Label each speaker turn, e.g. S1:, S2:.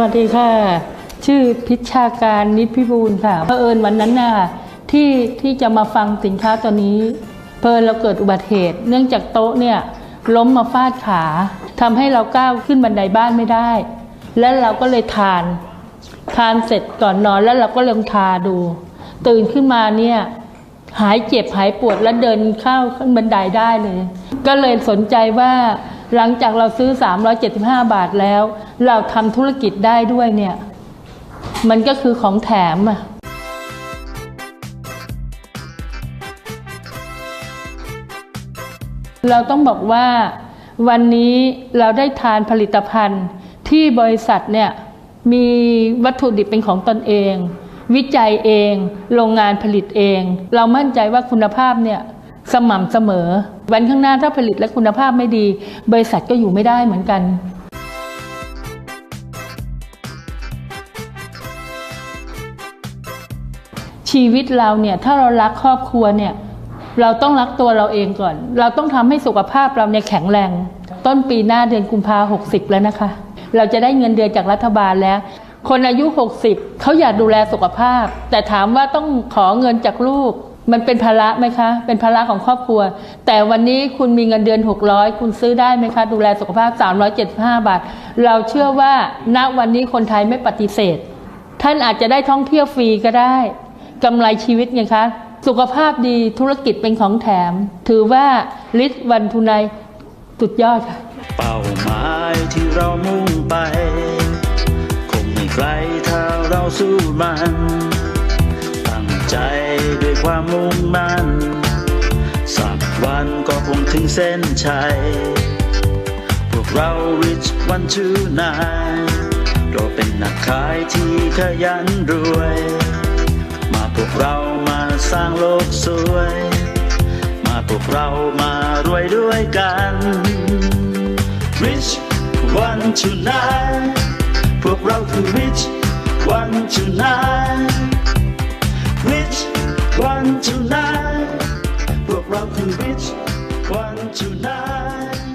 S1: วัสดีค่ะ ชื่อพิชาการนิดพิบูลค่ะเผอิญวันนั้นน่ะที่ที่จะมาฟังสินค้าตัวนี้เพอิญเราเกิดอุบัติเหตุ เนื่องจากโต๊ะเนี่ยล้มมาฟาดขาทำให้เราก้าวขึ้นบันไดบ้านไม่ได้ แล้วเราก็เลยทาน ทานเสร็จก่อนนอนแล้วเราก็ลองทาดู ตื่นขึ้นมาเนี่ยหายเจ็บหายปวดแล้วเดินเข้าขึ้นบันไดได้เลย ก็เลยสนใจว่า หลังจากเราซื้อ 375 บาทแล้ว เราทำธุรกิจได้ด้วยเนี่ย มันก็คือของแถมอะเราต้องบอกว่าวันนี้เราได้ทานผลิตภัณฑ์ที่บริษัทเนี่ยมีวัตถุดิบเป็นของตนเอง วิจัยเอง โรงงานผลิตเอง เรามั่นใจว่าคุณภาพเนี่ย สม่ำเสมอ วันข้างหน้าถ้าผลิตและคุณภาพไม่ดี บริษัทก็อยู่ไม่ได้เหมือนกันชีวิตเราเนี่ยถ้าเรารักครอบครัวเนี่ยเราต้องรักตัวเราเองก่อน เราต้องทำให้สุขภาพเราเนี่ยแข็งแรง ต้นปีหน้าเดือนกุมภาหกสิบแล้วนะคะ เราจะได้เงินเดือนจากรัฐบาลแล้ว คนอายุ 60 เขาอยากดูแลสุขภาพ แต่ถามว่าต้องขอเงินจากลูก มันเป็นภาระไหมคะ เป็นภาระของครอบครัว แต่วันนี้คุณมีเงินเดือน 600 คุณซื้อได้ไหมคะ ดูแลสุขภาพ 375 บาท เราเชื่อว่าณวันนี้คนไทยไม่ปฏิเสธ ท่านอาจจะได้ท่องเที่ยวฟรีก็ได้กำไรชีวิตไงคะ สุขภาพดีธุรกิจเป็นของแถม ถือว่าลิศวันทุนัยสุดยอดค่ะ
S2: เป้าหมายที่เรามุ่งไป คงไม่ไกลถ้าเราสู้มัน ใจด้วยความมุ่งมั่น สักวันก็คงถึงเส้นชัย พวกเรา rich one two nine เราเป็นนักขายที่ขยันรวย มาพวกเรามาสร้างโลกสวย มาพวกเรามารวยด้วยกัน Rich one to nine พวกเราคือ Rich one to nine one to nine พวกเราคือ Rich one to nine